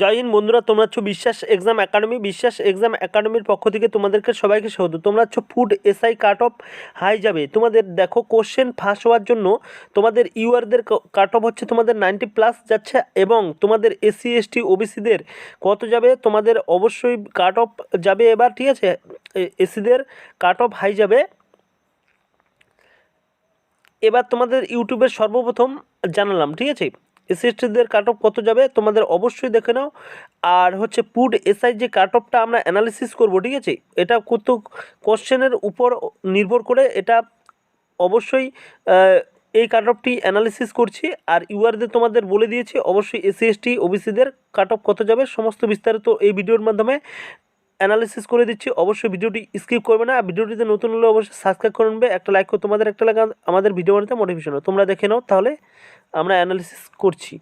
জয় হিন্দ বন্ধুরা, তোমরা হচ্ছ বিশ্বাস এক্সাম একাডেমি। বিশ্বাস এক্সাম একাডেমির পক্ষ থেকে তোমাদেরকে সবাইকে স্বাগত। তোমরা হচ্ছ food SI cut off high যাবে। তোমাদের দেখো কোশ্চেন ফাঁস হওয়ার জন্য তোমাদের ইউআরদের কাট অফ হচ্ছে তোমাদের নাইনটি প্লাস যাচ্ছে এবং তোমাদের এসসি, এসটি, ওবিসিদের কত যাবে? তোমাদের অবশ্যই কাট অফ যাবে এবার, ঠিক আছে? এসিদের কাট অফ হাই যাবে। এবার তোমাদের ইউটিউবের সর্বপ্রথম জানালাম, ঠিক আছে? এসএসটিদের কাট অফ কত যাবে তোমাদের অবশ্যই দেখে নাও। আর হচ্ছে পুড এসআই যে কাট অফটা আমরা অ্যানালিসিস করব, ঠিক আছে? এটা কত কোশ্চেনের উপর নির্ভর করে এটা অবশ্যই এই কাট অফটি অ্যানালিসিস করছি। আর ইউআরদের তোমাদের বলে দিয়েছি, অবশ্যই এসসি এসটি ওবিসিদের কাট অফ কত যাবে, সমস্ত বিস্তারিত এই ভিডিওর মাধ্যমে। অ্যানালিসিস করে দিচ্ছি। অবশ্যই ভিডিওটি স্কিপ করবে না। ভিডিওটিতে নতুন হলে অবশ্যই সাবস্ক্রাইব করে নেবে। একটা লাইক করে তোমাদের একটা লাইক আমাদের ভিডিও বানাতে মোটিভেশন তোমরা দেখে নাও, তাহলে আমরা অ্যানালিসিস করছি।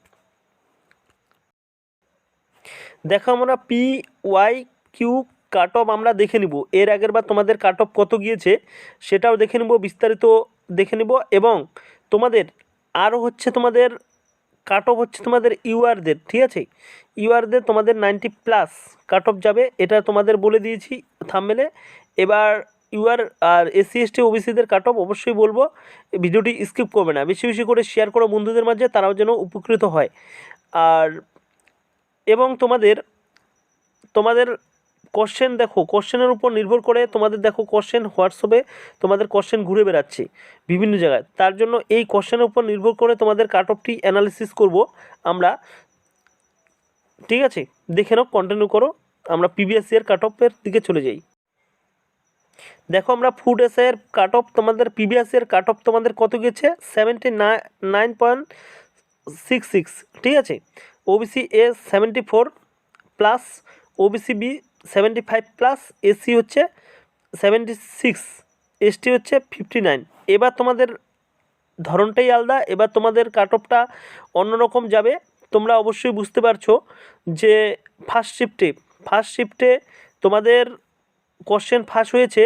দেখো আমরা P Y Q cut off আমরা দেখে নিব। এর আগের বার তোমাদের কাট অফ কত গিয়েছে, সেটাও দেখে নেব, বিস্তারিত দেখে নেব। এবং তোমাদের আরও হচ্ছে তোমাদের কাট অফ হচ্ছে তোমাদের ইউআরদের, ঠিক আছে? ইউআরদের তোমাদের নাইনটি প্লাস কাট অফ যাবে, এটা তোমাদের বলে দিয়েছি থামমেলে এবার ইউআর আর এসসি এসটি ওবিসিদের কাট অফ অবশ্যই বলব, ভিডিওটি স্কিপ করবে না। বেশি বেশি করে শেয়ার করো বন্ধুদের মাঝে, তারাও যেন উপকৃত হয়। আর এবং তোমাদের তোমাদের কোশ্চেন দেখো কোশ্চেনের উপর নির্ভর করে তোমাদের দেখো কোশ্চেন হোয়াটসঅ্যাপে তোমাদের কোশ্চেন ঘুরে বেড়াচ্ছে বিভিন্ন জায়গায়। তার জন্য এই কোশ্চেনের উপর নির্ভর করে তোমাদের কাট অফটি অ্যানালিসিস করব আমরা। ঠিক আছে? দেখে নাও কন্টিনিউ করো, আমরা প্রিভিয়াস ইয়ার কাট অফের দিকে চলে যাই। দেখো আমরা ফুড এসের কাট অফ তোমাদের প্রিভিয়াস ইয়ার কাট অফ তোমাদের কত গেছে seventy nine point six six ঠিক আছে? OBC A seventy four plus OBC B seventy five plus SC হচ্ছে সেভেন্টি সিক্স এসটি হচ্ছে ফিফটি নাইন এবার তোমাদের ধরনটাই আলাদা, এবার তোমাদের কাট অফটা অন্যরকম যাবে। তোমরা অবশ্যই বুঝতে পারছ যে ফার্স্ট শিফটে ফার্স্ট শিফটে তোমাদের কোশ্চেন ফাঁস হয়েছে।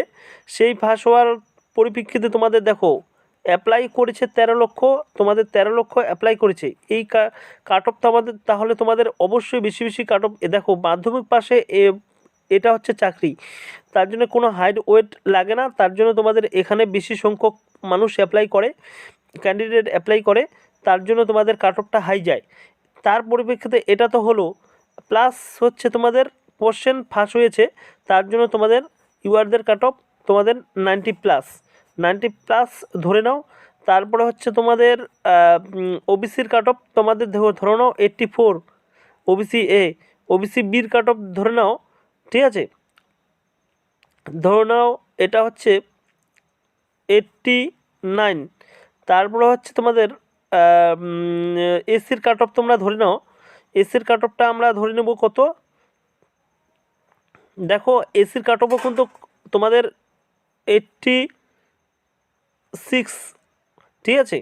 সেই ফাঁস হওয়ার পরিপ্রেক্ষিতে তোমাদের দেখো অ্যাপ্লাই করেছে তেরো লক্ষ, তোমাদের তেরো লক্ষ অ্যাপ্লাই করেছে। এই কাট অফ তোমাদের তাহলে তোমাদের অবশ্যই বেশি বেশি কাট অফ দেখো মাধ্যমিক পাশে এ এটা হচ্ছে চাকরি। তার জন্য কোনো হাইট ওয়েট লাগে না। তার জন্য তোমাদের এখানে বেশি সংখ্যক মানুষ অ্যাপ্লাই করে ক্যান্ডিডেট অ্যাপ্লাই করে, তার জন্য তোমাদের কাট অফটা হাই যায়। তার পরিপ্রেক্ষিতে এটা তো হলো প্লাস হচ্ছে তোমাদের কোশ্চেন ফাঁস হয়েছে, তার জন্য তোমাদের ইউআরদের কাট অফ তোমাদের নাইনটি প্লাস নাইনটি প্লাস ধরে নাও, তারপরে হচ্ছে তোমাদের ওবিসির কাট অফ তোমাদের ধরে নাও eighty four OBC A OBC বির কাট অফ ধরে নাও ঠিক আছে? ধরে নাও এটা হচ্ছে এইট্টি নাইন তারপরে হচ্ছে তোমাদের এসির কাট অফ তোমরা ধরে নাও। এসির কাট অফটা আমরা ধরে নেব কত? দেখো এসির কাট অফও কিন্তু তোমাদের এইট্টি সিক্স ঠিক আছে?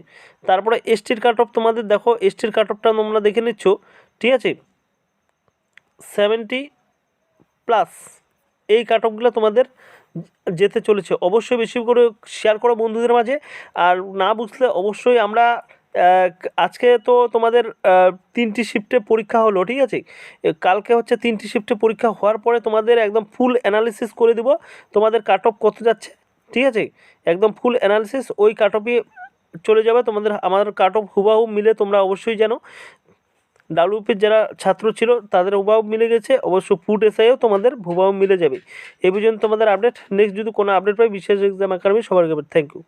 তারপরে এসটির কাট অফ তোমাদের দেখো এসটির কাট অফটা তোমরা দেখে নিচ্ছ। ঠিক আছে? সেভেন্টি প্লাস এই কাট তোমাদের যেতে চলেছে। অবশ্যই বেশি করে শেয়ার করো বন্ধুদের মাঝে। আর না বুঝলে অবশ্যই আমরা আজকে তো তোমাদের তিনটি শিফটে পরীক্ষা হলো, ঠিক আছে? কালকে হচ্ছে তিনটি শিফটে পরীক্ষা হওয়ার পরে তোমাদের একদম ফুল অ্যানালিসিস করে দেবো, তোমাদের কাট অফ কত যাচ্ছে, ঠিক আছে? একদম ফুল অ্যানালিসিস ওই কাট অফে চলে যাবে, তোমাদের, আমার কাট অফ হুবাহু মিলে তোমরা অবশ্যই জানো। ডাব্লিউপির যারা ছাত্র ছিল, তাদের উভাও মিলে গেছে। অবশ্য ফুড এসআইও তোমাদের ভুবাও মিলে যাবে। এ পর্যন্ত তোমাদের আপডেট নেক্সট যদি কোনো আপডেট পাই, বিশেষ এক্সাম একাডেমি সবার থ্যাংক ইউ